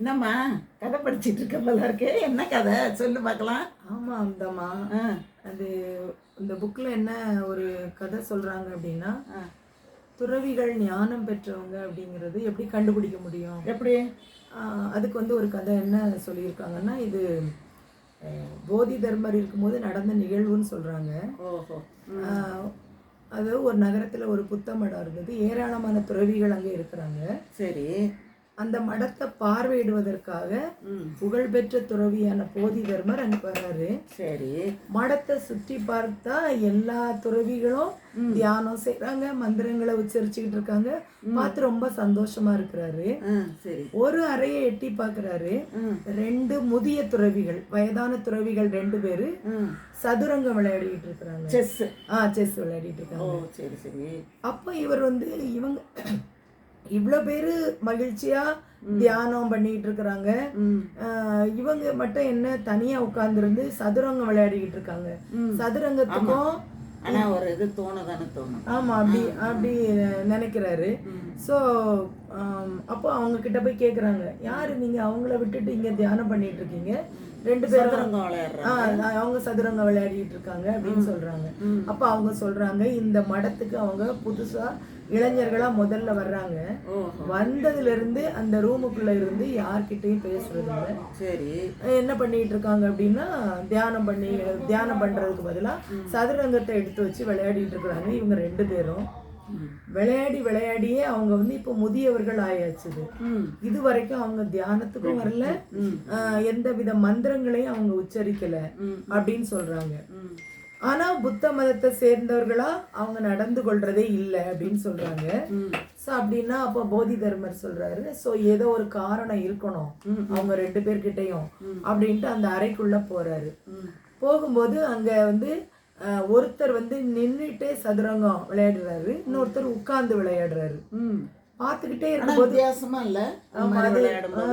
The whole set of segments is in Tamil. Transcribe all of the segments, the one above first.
என்னம்மா கதை படிச்சிட்டு இருக்க போல இருக்கு. என்ன கதை? சொல்லு பார்க்கலாம். ஆமாம் அந்தம்மா அது இந்த புக்கில் என்ன ஒரு கதை சொல்கிறாங்க அப்படின்னா. துறவிகள் ஞானம் பெற்றவங்க அப்படிங்கிறது எப்படி கண்டுபிடிக்க முடியும்? எப்படி? அதுக்கு வந்து ஒரு கதை என்ன சொல்லியிருக்காங்கன்னா இது போதி தர்மர் இருக்கும்போது நடந்த நிகழ்வுன்னு சொல்கிறாங்க ஓஹோ. அது ஒரு நகரத்தில் ஒரு புத்த மடம் இருந்தது. ஏராளமான துறவிகள் அங்கே இருக்கிறாங்க. சரி. அந்த மடத்தை பார்வையிடுவதற்காக புகழ்பெற்ற துறவியான போதி தர்மர் அங்கே வர்றாரு. சரி. மடத்தை சுற்றி பார்த்தா எல்லா துறவிகளும் தியானம் செய்றாங்க மந்திரங்களை உச்சரிச்சுக்கிட்டு இருக்காங்க. பார்த்து ரொம்ப சந்தோஷமா இருக்கிறாரு. ஒரு அறையை எட்டி பார்க்கறாரு. ம். ரெண்டு முதிய துறவிகள் வயதான துறவிகள் ரெண்டு பேரு சதுரங்கம் விளையாடிட்டு இருக்கிறாங்க. செஸ் ஆ செஸ் விளையாடிட்டு இருக்காங்க. அப்போ இவர் வந்து இவங்க இவ்வளோ பேரு மகிழ்ச்சியா தியானம் பண்ணிட்டு இருக்கிறாங்க. இவங்க மட்டும் என்ன தனியா உட்கார்ந்துருந்து சதுரங்கம் விளையாடிக்கிட்டு இருக்காங்க. சதுரங்கத்துக்கும் ஆனா ஒரு இது தோணுதானே தோணும். ஆமா அப்படி அப்படி நினைக்கிறாரு. ஸோ அப்போ அவங்க கிட்ட போய் கேக்குறாங்க. யாரு நீங்க அவங்கள விட்டுட்டு இங்க தியானம் பண்ணிட்டு இருக்கீங்க? ரெண்டு பேரும் அவங்க சதுரங்கம் விளையாடிட்டு இருக்காங்க அப்படின்னு சொல்றாங்க. அப்ப அவங்க சொல்றாங்க இந்த மடத்துக்கு அவங்க புதுசா இளைஞர்களா முதல்ல வர்றாங்க. வந்ததுல இருந்து அந்த ரூமுக்குள்ள இருந்து யார்கிட்டயும் பேசுறது இல்ல. சரி. என்ன பண்ணிட்டு இருக்காங்க அப்படின்னா தியானம் பண்ணி தியானம் பண்றதுக்கு பதிலா சதுரங்கத்தை எடுத்து வச்சு விளையாடிட்டு இருக்கிறாங்க இவங்க ரெண்டு பேரும். விளையாடி விளையாடியே அவங்க வந்து இப்போ முதியவர்கள் ஆயாச்சுது. இது வரைக்கும் அவங்க தியானத்துக்கும் வரல. எந்த வித மந்திரங்களையும் அவங்க உச்சரிக்கல அப்படின்னு சொல்றாங்க. ஆனா புத்த மதத்தை சேர்ந்தவர்களா அவங்க நடந்து கொள்றதே இல்லை அப்படின்னு சொல்றாங்க. ஸோ அப்படின்னா அப்போ போதி தர்மர் சொல்றாரு. ஸோ ஏதோ ஒரு காரணம் இருக்கணும். அவங்க ரெண்டு பேர்கிட்டயும் அப்படின்ட்டு அந்த அறைக்குள்ள போறாரு. போகும்போது அங்க வந்து ஒருத்தர் வந்து நின்றுட்டே சதுரங்கம் விளையாடுறாரு இன்னொருத்தர் உட்கார்ந்து விளையாடுறாரு. பார்த்துக்கிட்டே இருக்கும்போது வித்தியாசமா இல்ல?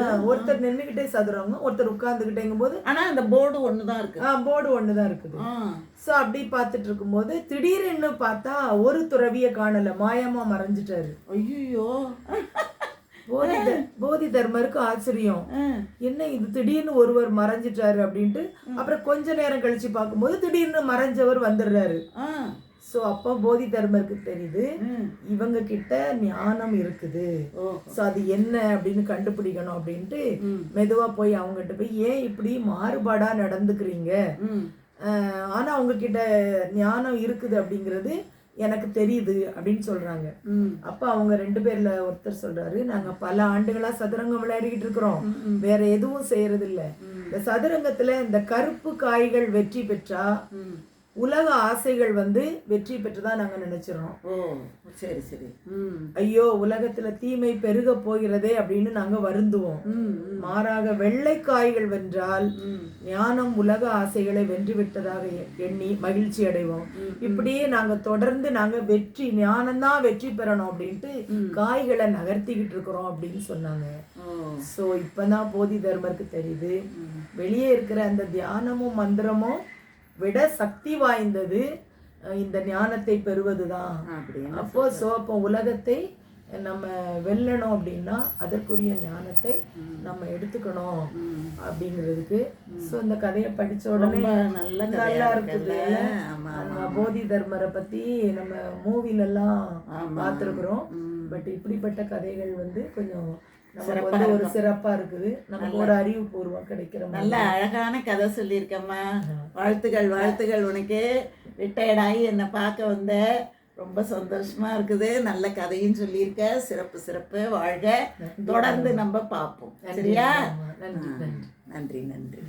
ஆஹ், ஒருத்தர் நின்றுக்கிட்டே சதுரங்கம் ஒருத்தர் உட்கார்ந்துக்கிட்டேங்கும் போது ஆனா அந்த போர்டு ஒண்ணுதான் இருக்கு. போர்டு ஒண்ணுதான் இருக்குது. ஸோ அப்படி பார்த்துட்டு இருக்கும்போது திடீர்னு பார்த்தா ஒரு துறவியை காணல மாயமா மறைஞ்சிட்டாரு. ஐயோ போதி போதி தர்மருக்கு ஆச்சரியம். என்ன இது திடீர்னு ஒருவர் மறைஞ்சிட்டாரு அப்படின்ட்டு அப்புறம் கொஞ்ச நேரம் கழிச்சு பார்க்கும்போது திடீர்னு மறைஞ்சவர் வந்துடுறாரு. ஸோ அப்போ போதி தர்மருக்கு தெரியுது. இவங்க கிட்ட ஞானம் இருக்குது. ஸோ அது என்ன அப்படின்னு கண்டுபிடிக்கணும் அப்படின்ட்டு. மெதுவா போய் அவங்ககிட்ட போய் ஏன் இப்படி மாறுபாடா நடந்துக்கிறீங்க? ஆனா உங்ககிட்ட ஞானம் இருக்குது அப்படிங்கிறது எனக்கு தெரியுது அப்படின்னு சொல்றாங்க. அப்ப அவங்க ரெண்டு பேர்ல ஒருத்தர் சொல்றாரு நாங்க பல ஆண்டுகளா சதுரங்கம் விளையாடிக்கிட்டு இருக்கிறோம். வேற எதுவும் செய்யறது இல்ல இந்த சதுரங்கத்துல இந்த கருப்பு காய்கள் வெற்றி பெற்றா உலக ஆசைகள் வந்து வெற்றி பெற்றதா நாங்க நினைச்சிரோம் ஓ சரி சரி. ஐயோ உலகத்துல தீமை பெருக போகிறதே அப்படின்னு நாங்க வருந்துவோம். மாறாக வெள்ளை காய்கள் வென்றால் ஞானம் உலக ஆசைகளை வென்று விட்டதாக எண்ணி மகிழ்ச்சி அடைவோம். இப்படியே நாங்க தொடர்ந்து நாங்க வெற்றி ஞானம்தான் வெற்றி பெறணும் அப்படின்ட்டு காய்களை நகர்த்திக்கிட்டு இருக்கிறோம் அப்படின்னு சொன்னாங்க. ஸோ இப்பதான் போதி தர்மருக்கு தெரியுது. வெளியே இருக்கிற அந்த தியானமும் மந்திரமும் விட சக்தி வாய்ந்தது இந்த ஞானத்தை பெறுவதுதான். அப்படின்னு அப்போ ஸோ அப்போ உலகத்தை நம்ம வெல்லணும் அப்படின்னா அதற்குரிய ஞானத்தை நம்ம எடுத்துக்கணும் அப்படிங்கிறதுக்கு. ஸோ இந்த கதையை படிச்ச உடனே நல்ல நல்லா இருக்குது. போதி தர்மரை பத்தி நம்ம மூவில எல்லாம் ஆமா. பார்த்துருக்குறோம். பட் இப்படிப்பட்ட கதைகள் வந்து கொஞ்சம் நமக்கு வந்து ஒரு சிறப்பா இருக்குது. நமக்கு ஒரு அறிவுபூர்வம் கிடைக்கிற மாதிரி. நல்ல அழகான கதை சொல்லியிருக்கம்மா. வாழ்த்துக்கள் வாழ்த்துக்கள் உனக்கு. ரிட்டையர்ட் ஆகி என்னை பார்க்க வந்த. ரொம்ப சந்தோஷமா இருக்குது. நல்ல கதையும் சொல்லியிருக்க. சிறப்பு சிறப்பு. வாழ்க. தொடர்ந்து நம்ம பார்ப்போம். சரியா? நன்றி. நன்றி நன்றி.